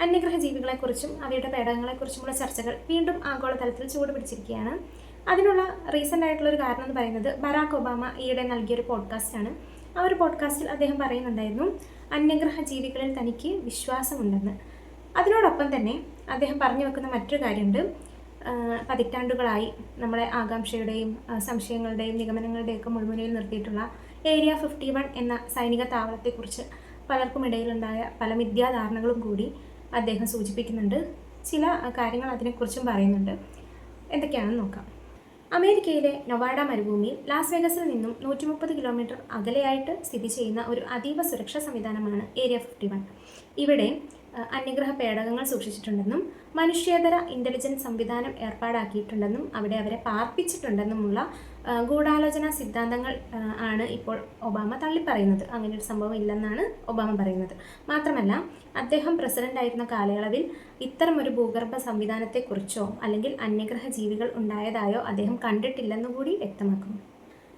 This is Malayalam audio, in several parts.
അന്യഗ്രഹ ജീവികളെക്കുറിച്ചും അവയുടെ പേടകങ്ങളെക്കുറിച്ചുമുള്ള ചർച്ചകൾ വീണ്ടും ആഗോളതലത്തിൽ ചൂടുപിടിച്ചിരിക്കുകയാണ് അതിനുള്ള റീസെന്റ് ആയിട്ടുള്ള ഒരു കാരണം എന്ന് പറയുന്നത് ബറാക്ക് ഒബാമ ഈയിടെ നൽകിയൊരു പോഡ്കാസ്റ്റാണ് ആ ഒരു പോഡ്കാസ്റ്റിൽ അദ്ദേഹം പറയുന്നുണ്ടായിരുന്നു അന്യഗ്രഹ ജീവികളിൽ തനിക്ക് വിശ്വാസമുണ്ടെന്ന്. അതിനോടൊപ്പം തന്നെ അദ്ദേഹം പറഞ്ഞു വെക്കുന്ന മറ്റൊരു കാര്യമുണ്ട്. പതിറ്റാണ്ടുകളായി നമ്മളെ ആകാംക്ഷയുടെയും സംശയങ്ങളുടെയും നിഗമനങ്ങളുടെയൊക്കെ മുഴുവനയിൽ നിർത്തിയിട്ടുള്ള ഏരിയ ഫിഫ്റ്റി വൺ എന്ന സൈനിക താവളത്തെക്കുറിച്ച് പലർക്കും ഇടയിലുണ്ടായ പല മിഥ്യാധാരണകളും കൂടി അദ്ദേഹം സൂചിപ്പിക്കുന്നുണ്ട്. ചില കാര്യങ്ങൾ അതിനെക്കുറിച്ചും പറയുന്നുണ്ട്. എന്തൊക്കെയാണെന്ന് നോക്കാം. അമേരിക്കയിലെ നൊവാഡ മരുഭൂമിയിൽ ലാസ് വേഗസിൽ നിന്നും നൂറ്റി മുപ്പത് കിലോമീറ്റർ അകലെയായിട്ട് സ്ഥിതി ചെയ്യുന്ന ഒരു അതീവ സുരക്ഷാ സംവിധാനമാണ് ഏരിയ ഫിഫ്റ്റി വൺ. ഇവിടെ അന്യഗ്രഹ പേടകങ്ങൾ സൂക്ഷിച്ചിട്ടുണ്ടെന്നും മനുഷ്യേതര ഇന്റലിജൻസ് സംവിധാനം ഏർപ്പാടാക്കിയിട്ടുണ്ടെന്നും അവിടെ അവരെ പാർപ്പിച്ചിട്ടുണ്ടെന്നുമുള്ള ഗൂഢാലോചന സിദ്ധാന്തങ്ങൾ ആണ് ഇപ്പോൾ ഒബാമ തള്ളിപ്പറയുന്നത്. അങ്ങനെ ഒരു സംഭവം ഇല്ലെന്നാണ് ഒബാമ പറയുന്നത്. മാത്രമല്ല അദ്ദേഹം പ്രസിഡന്റ് ആയിരുന്ന കാലയളവിൽ ഇത്തരമൊരു ഭൂഗർഭ സംവിധാനത്തെക്കുറിച്ചോ അല്ലെങ്കിൽ അന്യഗ്രഹ ജീവികൾ ഉണ്ടായതായോ അദ്ദേഹം കണ്ടിട്ടില്ലെന്നു കൂടി വ്യക്തമാക്കുന്നു.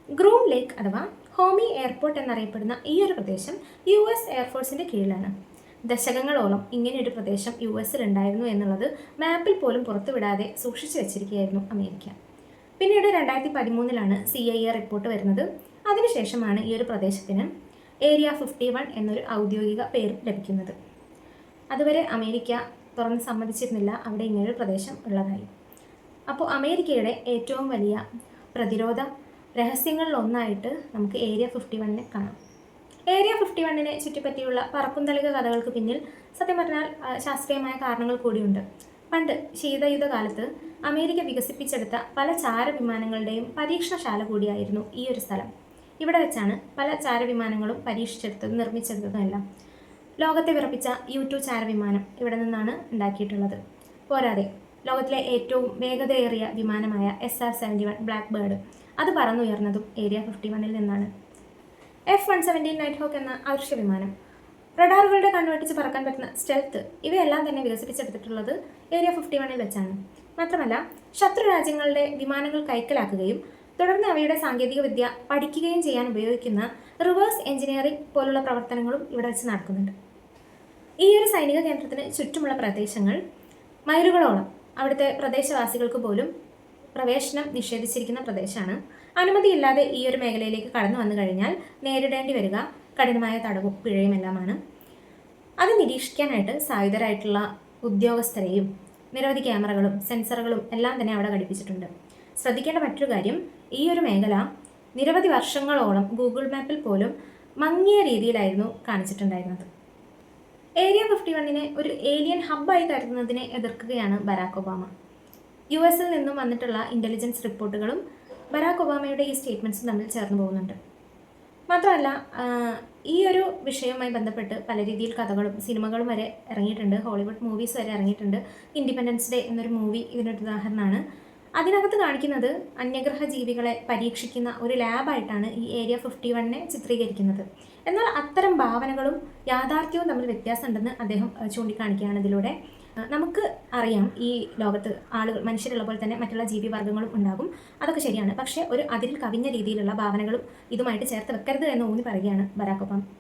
ഗ്രൂം ലേക്ക് അഥവാ ഹോമി എയർപോർട്ട് എന്നറിയപ്പെടുന്ന ഈ ഒരു പ്രദേശം യു എസ് എയർഫോഴ്സിന്റെ കീഴിലാണ്. ദശകങ്ങളോളം ഇങ്ങനെയൊരു പ്രദേശം യു എസിൽ ഉണ്ടായിരുന്നു എന്നുള്ളത് മാപ്പിൽ പോലും പുറത്തുവിടാതെ സൂക്ഷിച്ചു വെച്ചിരിക്കുകയായിരുന്നു അമേരിക്ക. പിന്നീട് രണ്ടായിരത്തി പതിമൂന്നിലാണ് സി ഐ എ റിപ്പോർട്ട് വരുന്നത്. അതിനുശേഷമാണ് ഈ ഒരു പ്രദേശത്തിന് ഏരിയ ഫിഫ്റ്റി വൺ എന്നൊരു ഔദ്യോഗിക പേര് ലഭിക്കുന്നത്. അതുവരെ അമേരിക്ക തുറന്ന് സമ്മതിച്ചിരുന്നില്ല അവിടെ ഇങ്ങനൊരു പ്രദേശം ഉള്ളതായി. അപ്പോൾ അമേരിക്കയുടെ ഏറ്റവും വലിയ പ്രതിരോധ രഹസ്യങ്ങളിലൊന്നായിട്ട് നമുക്ക് ഏരിയ ഫിഫ്റ്റി വണ്ണിനെ കാണാം. ഏരിയ ഫിഫ്റ്റി വണ്ണിനെ ചുറ്റിപ്പറ്റിയുള്ള പറക്കുന്തളിക കഥകൾക്ക് പിന്നിൽ സത്യം പറഞ്ഞാൽ ശാസ്ത്രീയമായ കാരണങ്ങൾ കൂടിയുണ്ട്. പണ്ട് ശീതയുദ്ധ കാലത്ത് അമേരിക്ക വികസിപ്പിച്ചെടുത്ത പല ചാരവിമാനങ്ങളുടെയും പരീക്ഷണശാല കൂടിയായിരുന്നു ഈ ഒരു സ്ഥലം. ഇവിടെ വെച്ചാണ് പല ചാരവിമാനങ്ങളും പരീക്ഷിച്ചെടുത്തതും നിർമ്മിച്ചെടുത്തതും എല്ലാം. ലോകത്തെ വിറപ്പിച്ച യു ടു ചാരവിമാനം ഇവിടെ നിന്നാണ് ഉണ്ടാക്കിയിട്ടുള്ളത്. പോരാതെ ലോകത്തിലെ ഏറ്റവും വേഗതയേറിയ വിമാനമായ S R seventy one Blackbird അത് പറന്നുയർന്നതും ഏരിയ ഫിഫ്റ്റി വണ്ണിൽ നിന്നാണ്. F one seventeen Nighthawk എന്ന അദൃശ്യ വിമാനം റഡാറുകളുടെ കണ്ണുവെട്ടിച്ച് പറക്കാൻ പറ്റുന്ന സ്റ്റെൽത്ത് ഇവയെല്ലാം തന്നെ വികസിപ്പിച്ചെടുത്തിട്ടുള്ളത് ഏരിയ ഫിഫ്റ്റി വണ്ണിൽ വെച്ചാണ്. മാത്രമല്ല ശത്രു രാജ്യങ്ങളുടെ വിമാനങ്ങൾ കൈക്കലാക്കുകയും തുടർന്ന് അവയുടെ സാങ്കേതിക വിദ്യ പഠിക്കുകയും ചെയ്യാൻ ഉപയോഗിക്കുന്ന റിവേഴ്സ് എഞ്ചിനീയറിംഗ് പോലുള്ള പ്രവർത്തനങ്ങളും ഇവിടെ വെച്ച് നടക്കുന്നുണ്ട്. ഈ ഒരു സൈനിക കേന്ദ്രത്തിന് ചുറ്റുമുള്ള പ്രദേശങ്ങൾ മൈലുകളോളം അവിടുത്തെ പ്രദേശവാസികൾക്ക് പോലും പ്രവേശനം നിഷേധിച്ചിരിക്കുന്ന പ്രദേശമാണ്. അനുമതിയില്ലാതെ ഈ ഒരു മേഖലയിലേക്ക് കടന്നു വന്നു കഴിഞ്ഞാൽ നേരിടേണ്ടി വരിക കഠിനമായ തടവും പിഴയും എല്ലാമാണ് അത് നിരീക്ഷിക്കാനായിട്ട് സായുധരായിട്ടുള്ള ഉദ്യോഗസ്ഥരെയും നിരവധി ക്യാമറകളും സെൻസറുകളും എല്ലാം തന്നെ അവിടെ ഘടിപ്പിച്ചിട്ടുണ്ട്. ശ്രദ്ധിക്കേണ്ട മറ്റൊരു കാര്യം ഈ ഒരു മേഖല നിരവധി വർഷങ്ങളോളം ഗൂഗിൾ മാപ്പിൽ പോലും മങ്ങിയ രീതിയിലായിരുന്നു കാണിച്ചിട്ടുണ്ടായിരുന്നത്. ഏരിയ ഫിഫ്റ്റി വണ്ണിനെ ഒരു ഏലിയൻ ഹബ്ബായി കരുതുന്നതിനെ എതിർക്കുകയാണ് ബരാക് ഒബാമ. യു എസിൽ നിന്നും വന്നിട്ടുള്ള ഇന്റലിജൻസ് റിപ്പോർട്ടുകളും ബരാക്ക് ഒബാമയുടെ ഈ സ്റ്റേറ്റ്മെന്റ്സും തമ്മിൽ ചേർന്ന് പോകുന്നുണ്ട്. മാത്രമല്ല ഈ ഒരു വിഷയവുമായി ബന്ധപ്പെട്ട് പല രീതിയിൽ കഥകളും സിനിമകളും വരെ ഇറങ്ങിയിട്ടുണ്ട്. ഹോളിവുഡ് മൂവീസ് വരെ ഇറങ്ങിയിട്ടുണ്ട്. ഇൻഡിപെൻഡൻസ് ഡേ എന്നൊരു മൂവി ഇതിനൊരു ഉദാഹരണമാണ്. അതിനകത്ത് കാണിക്കുന്നത് അന്യഗ്രഹ ജീവികളെ പരീക്ഷിക്കുന്ന ഒരു ലാബായിട്ടാണ് ഈ ഏരിയ ഫിഫ്റ്റി വണ്ണിനെ ചിത്രീകരിക്കുന്നത്. എന്നാൽ അത്തരം ഭാവനകളും യാഥാർത്ഥ്യവും തമ്മിൽ വ്യത്യാസമുണ്ടെന്ന് അദ്ദേഹം ചൂണ്ടിക്കാണിക്കുകയാണ് ഇതിലൂടെ. നമുക്ക് അറിയാം ഈ ലോകത്ത് ആളുകൾ മനുഷ്യരുള്ള പോലെ തന്നെ മറ്റുള്ള ജീവി ജീവിവർഗങ്ങളും ഉണ്ടാകും. അതൊക്കെ ശരിയാണ്. പക്ഷേ ഒരു അതിരിൽ കവിഞ്ഞ രീതിയിലുള്ള ഭാവനകളും ഇതുമായിട്ട് ചേർത്ത് വെക്കരുത് എന്ന് ഊന്നി പറയുകയാണ് ബരാക്ക് ഒബാമ.